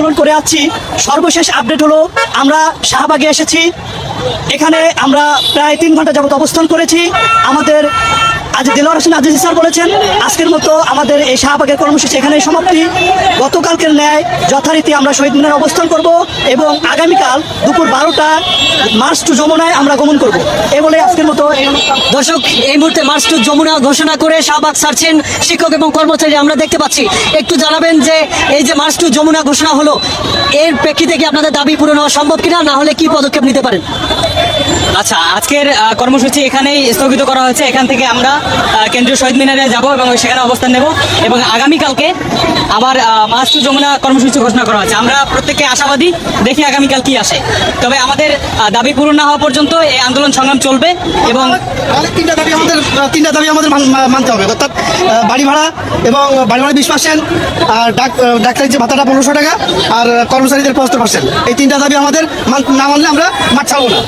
আন্দোলন করে আছি। সর্বশেষ আপডেট হলো, আমরা শাহবাগে এসেছি। এখানে আমরা প্রায় তিন ঘণ্টা যাবত অবস্থান করেছি। আমাদের আজ দিলওয়ার হোসেন আজিজ স্যার বলেছেন, আজকের মতো আমাদের এই শাহবাগের কর্মসূচি এখানেই সমাপ্তি। গতকালকের ন্যায় যথারীতি আমরা শহীদ মিনার অবস্থান করব এবং আগামীকাল দুপুর বারোটা মার্চ টু যমুনায় আমরা গমন করব। এ বলে আজকের মতো দর্শক, এই মুহূর্তে মার্চ টু যমুনা ঘোষণা করে শাহবাগ ছাড়ছেন শিক্ষক এবং কর্মচারী আমরা দেখতে পাচ্ছি। একটু জানাবেন যে এই যে মার্চ টু যমুনা ঘোষণা হলো, এর প্রেক্ষিতে কি আপনাদের দাবি পূরণ হওয়া সম্ভব কিনা? না হলে কি পদক্ষেপ নিতে পারেন? আচ্ছা আজকের কর্মসূচি এখানেই স্থগিত করা হয়েছে। এখান থেকে আমরা কেন্দ্রীয় শহীদ মিনারে যাব এবং সেখানে অবস্থান নেব এবং আগামীকালকে আবার মাস টু যমুনা কর্মসূচি ঘোষণা করা হয়েছে। আমরা প্রত্যেকে আশাবাদী দেখি আগামীকাল কি আসে। তবে আমাদের দাবি পূরণ না হওয়া পর্যন্ত এই আন্দোলন সংগ্রাম চলবে এবং তিনটা দাবি আমাদের, তিনটা দাবি আমাদের মান- মানতে হবে। অর্থাৎ বাড়ি ভাড়া এবং বাড়ি ভাড়া বিশ পার্সেন্ট আর ডাক্তারের যে ভাতাটা পনেরোশো টাকা আর কর্মচারীদের পঁচাত্তর পার্সেন্ট এই তিনটা দাবি আমাদের না মানলে আমরা মাঠ ছাড়বো না।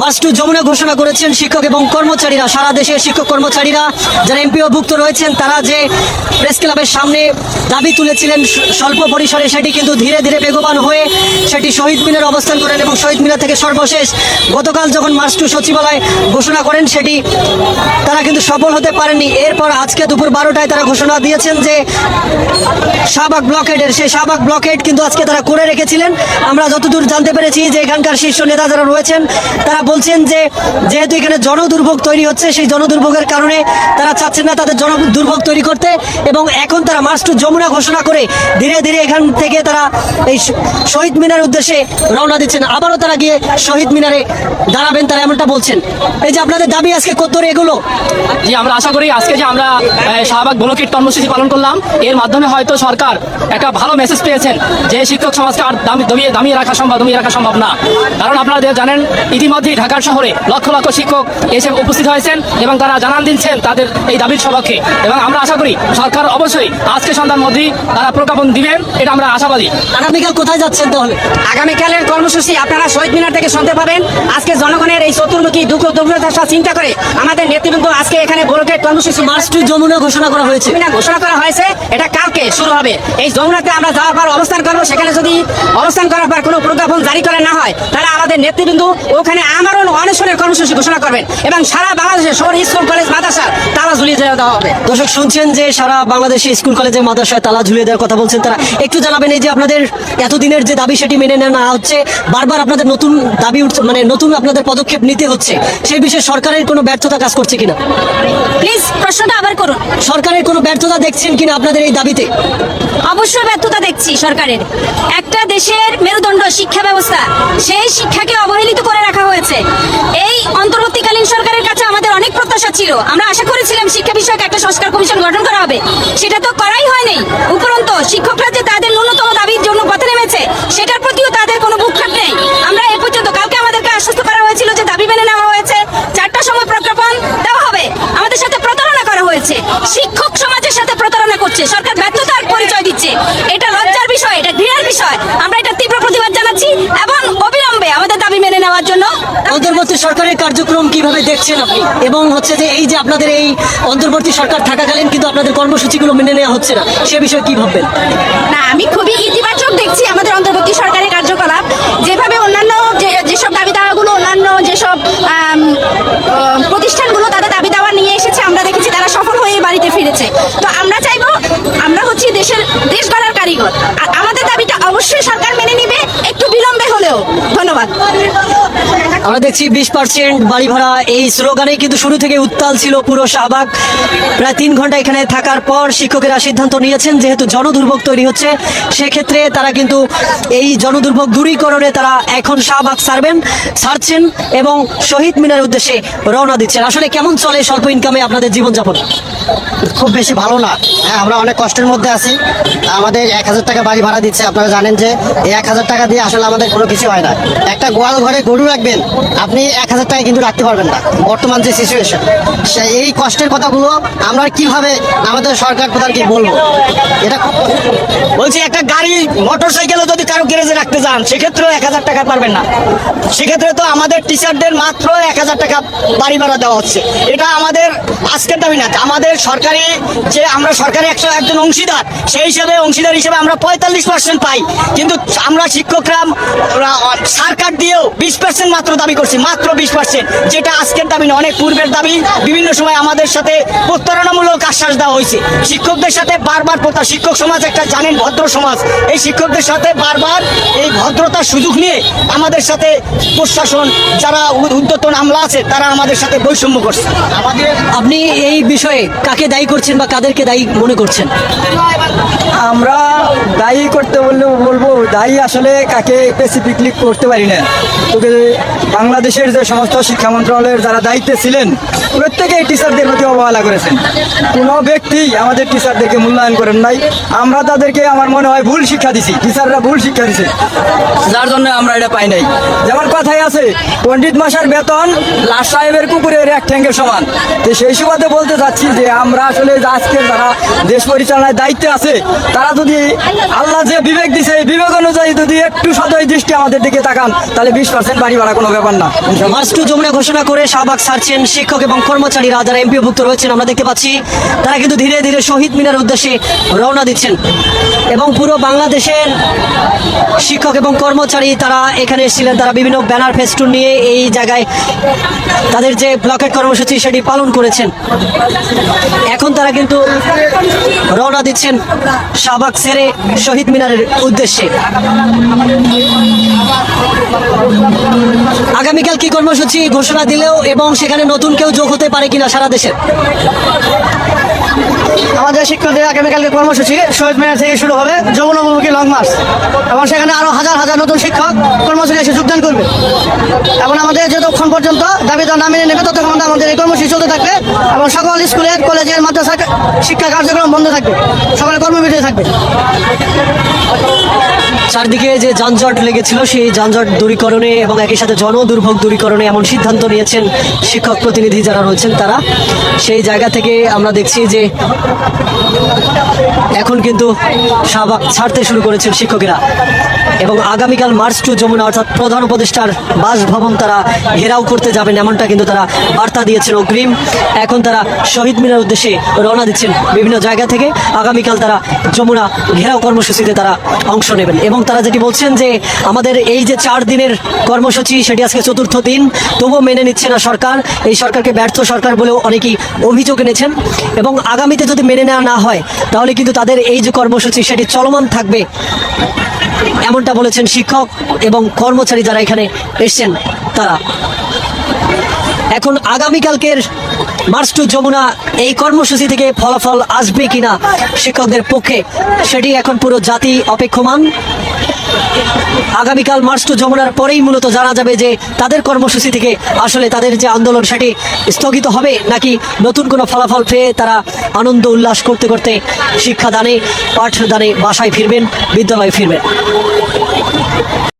মার্চ টু যমুনা ঘোষণা করেছেন শিক্ষক এবং কর্মচারীরা, সারা দেশের শিক্ষক কর্মচারীরা, যারা এমপিও ভুক্ত রয়েছেন, তারা যে প্রেস ক্লাবের সামনে দাবি তুলেছিলেন স্বল্প পরিসরে, সেটি কিন্তু ধীরে ধীরে বেগবান হয়ে সেটি শহীদ মিনার অবস্থান করেন এবং শহীদ মিনার থেকে সর্বশেষ গতকাল যখন মার্চ টু সচিবালয় ঘোষণা করেন, সেটি তারা কিন্তু সফল হতে পারেননি। এরপর আজকে দুপুর বারোটায় তারা ঘোষণা দিয়েছেন যে শাহবাগ ব্লকেডের, সেই শাহবাগ ব্লকেড কিন্তু আজকে তারা করে রেখেছিলেন। আমরা যতদূর জানতে পেরেছি যে এখানকার শীর্ষ নেতা যারা রয়েছেন তারা বলছেন যে, যেহেতু এখানে জনদুর্ভোগ তৈরি হচ্ছে, সেই জনদুর্ভোগের কারণে তারা চাচ্ছেন না তাদের জনদুর্ভোগ তৈরি করতে এবং এখন তারা মাস্টু যমুনা ঘোষণা করে ধীরে ধীরে এখান থেকে তারা এই শহীদ মিনার উদ্দেশ্যে রওনা দিচ্ছেন। আবারও তারা গিয়ে শহীদ মিনারে দাঁড়াবেন তারা এমনটা বলছেন। এই যে আপনাদের দাবি আজকে কত এগুলো? জি আমরা আশা করি আজকে যে আমরা শাহবাগ ব্লকের কর্মসূচি পালন করলাম এর মাধ্যমে হয়তো সরকার একটা ভালো মেসেজ পেয়েছেন যে শিক্ষক সমাজকে আর দামি- দমিয়ে দামিয়ে রাখা সম্ভব দমিয়ে রাখা সম্ভব না। কারণ আপনারা জানেন ইতিমধ্যেই ঢাকার শহরে লক্ষ লক্ষ শিক্ষক এসে উপস্থিত হয়েছেন এবং তারা জানান দিচ্ছেন তাদের এই দাবির সপক্ষে। এবং আমরা আশা করি সরকার অবশ্যই আজকে সন্ধ্যার মধ্যেই তারা প্রজ্ঞাপন দিবেন এটা আমরা আশাবাদী। আগামীকাল কোথায় যাচ্ছেন তাহলে? আগামীকালের কর্মসূচি আপনারা শহীদ মিনার থেকে শুনতে পাবেন। আজকে জনগণের এই চতুর্মুখী দুঃখ দুর্দশা চিন্তা করে আমাদের নেতৃবৃন্দ আজকে এখানে ব্লকের কর্মসূচি মার্চ টু যমুনা ঘোষণা করা হয়েছে। ঘোষণা করা হয়েছে এটা কালকে শুরু হবে। এই যমুনাতে আমরা যাওয়ার পর অবস্থান করব সেখানে যদি অবস্থান করার পর কোনো প্রজ্ঞাপন জারি করে না হয় তাহলে আমাদের নেতৃবৃন্দ ওখানে আমরণ অনশনের কর্মসূচি ঘোষণা করবেন এবং সারা বাংলাদেশের শহর স্কুল কলেজ মাদ্রাসা তারা ঝুলিয়ে দেওয়া হবে। দর্শক শুনছেন যে সারা বাংলাদেশে স্কুল কলেজে মাদ্রাসায় তালা ঝুলিয়ে দেওয়ার কথা বলছেন তারা। একটু জানাবেন এই যে আপনাদের এতদিনের যে দাবি সেটি মেনে নেওয়া হচ্ছে বারবার আপনাদের নতুন দাবি উঠছে মানে নতুন আপনাদের পদক্ষেপ নিতে হচ্ছে সেই বিষয়ে সরকারের কোনো ব্যর্থতা কাজ করছে কিনা? প্লিজ প্রশ্নটা আবার করুন। সরকারের কোনো ব্যর্থতা দেখছেন কিনা আপনাদের এই দাবিতে? অবশ্যই ব্যর্থতা দেখছি সরকারের। একটা দেশের মেরুদণ্ড শিক্ষা ব্যবস্থা সেই শিক্ষাকে অবহেলিত করে রাখা হয়েছে। এই অন্তর্বর্তীকালীন সরকারের কাছে আমাদের অনেক প্রত্যাশা ছিল। আমরা আশা করেছিলাম শিক্ষা বিষয়ক একটা সংস্কার কমিশন গঠন করা হবে। সেটা তো করাই কীভাবে দেখছেন আপনি? এবং হচ্ছে যে এই যে আপনাদের এই অন্তর্বর্তী সরকার থাকাকালীন কিন্তু আপনাদের কর্মসূচিগুলো মেনে নেওয়া হচ্ছে না, সে বিষয়ে কি ভাববেন? না, আমি খুবই ইতিবাচক দেখছি আমাদের অন্তর্বর্তী সরকারের কার্যকলাপ। যেভাবে অন্যান্য যেসব দাবি দাওয়াগুলো, অন্যান্য যেসব প্রতিষ্ঠানগুলো তাদের দাবি দাওয়া নিয়ে এসেছে, আমরা দেখেছি তারা সফল হয়ে বাড়িতে ফিরেছে। তো আমরা চাইব, আমরা হচ্ছি দেশের, দেশ গড়ার কারিগর। আর আমাদের দাবিটা অবশ্যই সরকার মেনে নিবে, একটু বিলম্বে হলেও। ধন্যবাদ। আমরা দেখছি বিশ পার্সেন্ট বাড়ি ভাড়া। এই স্লোগানে কিন্তু শুরু থেকে উত্তাল ছিল পুরো শাহবাগ। প্রায় তিন ঘণ্টা এখানে থাকার পর শিক্ষকেরা সিদ্ধান্ত নিয়েছেন, যেহেতু জনদুর্ভোগ তৈরি হচ্ছে, সেক্ষেত্রে তারা কিন্তু এই জনদুর্ভোগ দূরীকরণে তারা এখন শাহবাগ সারবেন, সারছেন এবং শহীদ মিনার উদ্দেশ্যে রওনা দিচ্ছেন। আসলে কেমন চলে স্বল্প ইনকামে আপনাদের জীবনযাপন? খুব বেশি ভালো না। হ্যাঁ আমরা অনেক কষ্টের মধ্যে আছি। আমাদের এক হাজার টাকা বাড়ি ভাড়া দিচ্ছে। আপনারা জানেন যে এই এক হাজার টাকা দিয়ে আসলে আমাদের কোনো কিছু হয় না। একটা গোয়াল ঘরে গরু রাখবেন, আপনি এক হাজার টাকা কিন্তু রাখতে পারবেন না। বর্তমান যে সিচুয়েশন এই কষ্টের কথাগুলো আমরা কীভাবে আমাদের সরকার প্রধানকে বলব? এটা বলছি, একটা গাড়ি মোটর সাইকেলও যদি কারও গ্যারেজে রাখতে যান, সেক্ষেত্রেও এক হাজার টাকা পারবেন না। সেক্ষেত্রে তো আমাদের টিচারদের মাত্র এক হাজার টাকা বাড়ি ভাড়া দেওয়া হচ্ছে। এটা আমাদের আজকের দাবি না। আমাদের সরকার যে আমরা সরকারি একশো একজন অংশীদার, সেই হিসেবে অংশীদার হিসেবে আমরা পঁয়তাল্লিশ পার্সেন্ট পাই। কিন্তু আমরা শিক্ষকরা সরকার দিয়েও বিশ পার্সেন্ট মাত্র দাবি করছি, মাত্র বিশ পার্সেন্ট যেটা আজকের দাবি না অনেক পূর্বের দাবি। বিভিন্ন সময় আমাদের সাথে প্রতারণামূলক আশ্বাস দেওয়া হয়েছে। শিক্ষকদের সাথে বারবার প্রতা, শিক্ষক সমাজ একটা জানেন, ভদ্র সমাজ। এই শিক্ষকদের সাথে বারবার এই ভদ্রতার সুযোগ নিয়ে আমাদের সাথে প্রশাসন, যারা উদ্যতন আমলা আছে, তারা আমাদের সাথে বৈষম্য করছে। আমাদের আপনি এই বিষয়ে কাকে দায়ী করছেন বা কাদেরকে দায়ী মনে করছেন? আমরা দায়ী করতে বললে বলব, দায়ী আসলে কাকে স্পেসিফিকলি করতে পারি না। বাংলাদেশের যে সমস্ত শিক্ষা মন্ত্রণালয়ের যারা দায়িত্বে ছিলেন, প্রত্যেকেই টিচারদের প্রতি অবহেলা করেছেন। কোনো ব্যক্তি আমাদের টিচারদেরকে মূল্যায়ন করেন নাই। আমরা তাদেরকে, আমার মনে হয়, ভুল শিক্ষা দিছি। টিচাররা ভুল শিক্ষা দিছে। যার জন্য আমরা এটা পাই নাই। যেমন কথাই আছে, পণ্ডিত মাসার বেতন লাশ সাহেবের কুকুরের এক ঠ্যাঙ্গের সমান। তো সেই সুবাদে বলতে চাচ্ছি যে, আমরা আসলে আজকে যারা দেশ পরিচালনায় দায়িত্বে আছে, তারা যদি আল্লাহ যে বিবেক দিছে, এই বিবেক অনুযায়ী যদি একটু সদয় দৃষ্টি আমাদের দিকে তাকান, তাহলে বিশ পার্সেন্ট বাড়ি ভাড়া কোনো ব্যাপার না। মার্চ টু যমুনা ঘোষণা করে শাহবাগ ছাড়ছেন শিক্ষক এবং কর্মচারীরা যারা এমপিভুক্ত রয়েছেন আমরা দেখতে পাচ্ছি। তারা কিন্তু ধীরে ধীরে শহীদ মিনার উদ্দেশ্যে রওনা দিচ্ছেন। এবং পুরো বাংলাদেশের শিক্ষক এবং কর্মচারী তারা এখানে এসেছিলেন। তারা বিভিন্ন ব্যানার ফেস্টুন নিয়ে এই জায়গায় তাদের যে ব্লকেট কর্মসূচি সেটি পালন করেছেন। এখন তারা কিন্তু রওনা দিচ্ছেন শাহবাগ ছেড়ে শহীদ মিনারের উদ্দেশ্যে। আগামীকাল কি কর্মসূচি ঘোষণা দিলেও এবং সেখানে নতুন কেউ যোগ হতে পারে কিনা সারা দেশে? আমাদের শিক্ষকদের আগামীকালকে কর্মসূচি, শহীদ মিনার থেকে শুরু হবে যমুনামুখী লং মার্চ। এবং সেখানে আরও হাজার হাজার নতুন শিক্ষক কর্মসূচি এসে যোগদান করবে। এবং আমাদের যতক্ষণ পর্যন্ত দাবি দাওয়া না মেনে নেবে, ততক্ষণ আমাদের এই কর্মসূচি চলতে থাকবে। এবং সকল স্কুলের, কলেজের মাদ্রাসা শিক্ষা কার্যক্রম বন্ধ থাকবে। সকলে কর্মবিরতি থাকবে। চারদিকে যে যানজট লেগেছিল, সেই যানজট দূরীকরণে এবং একই সাথে জনদুর্ভোগ দূরীকরণে এমন সিদ্ধান্ত নিয়েছেন শিক্ষক প্রতিনিধি যারা রয়েছেন তারা। সেই জায়গা থেকে আমরা দেখছি যে এখন কিন্তু শাহবাগ ছাড়তে শুরু করেছেন শিক্ষকেরা এবং আগামীকাল মার্চ টু যমুনা, অর্থাৎ প্রধান উপদেষ্টার বাসভবন তারা ঘেরাও করতে যাবেন এমনটা কিন্তু তারা বার্তা দিয়েছেন অগ্রিম। এখন তারা শহীদ মিনার উদ্দেশ্যে রওনা দিচ্ছেন বিভিন্ন জায়গা থেকে। আগামীকাল তারা যমুনা ঘেরাও কর্মসূচিতে তারা অংশ নেবেন এবং তারা যেটি বলছেন যে আমাদের এই যে চার দিনের কর্মসূচি, সেটি আজকে চতুর্থ দিন। তবুও মেনে নিচ্ছে না সরকার। এই সরকারকে ব্যর্থ সরকার বলেও অনেকেই অভিযোগ এনেছেন। এবং আগামীতে যদি মেনে নেওয়া না হয়, তাহলে কিন্তু তাদের এই যে কর্মসূচি, সেটি চলমান থাকবে। এমনটা বলেছেন শিক্ষক এবং কর্মচারী যারা এখানে এসছেন তারা। এখন আগামীকালকের মার্চ টু যমুনা, এই কর্মসূচি থেকে ফলাফল আসবে কিনা শিক্ষকদের পক্ষে, সেটি এখন পুরো জাতি অপেক্ষমান। আগামীকাল মার্চ টু যমুনার পরেই মূলত জানা যাবে যে তাদের কর্মসূচি থেকে আসলে তাদের যে আন্দোলন, সেটি স্থগিত হবে নাকি নতুন কোনো ফলাফল পেয়ে তারা আনন্দ উল্লাস করতে করতে শিক্ষাদানে, পাঠদানে বাসায় ফিরবেন, বিদ্যালয়ে ফিরবেন।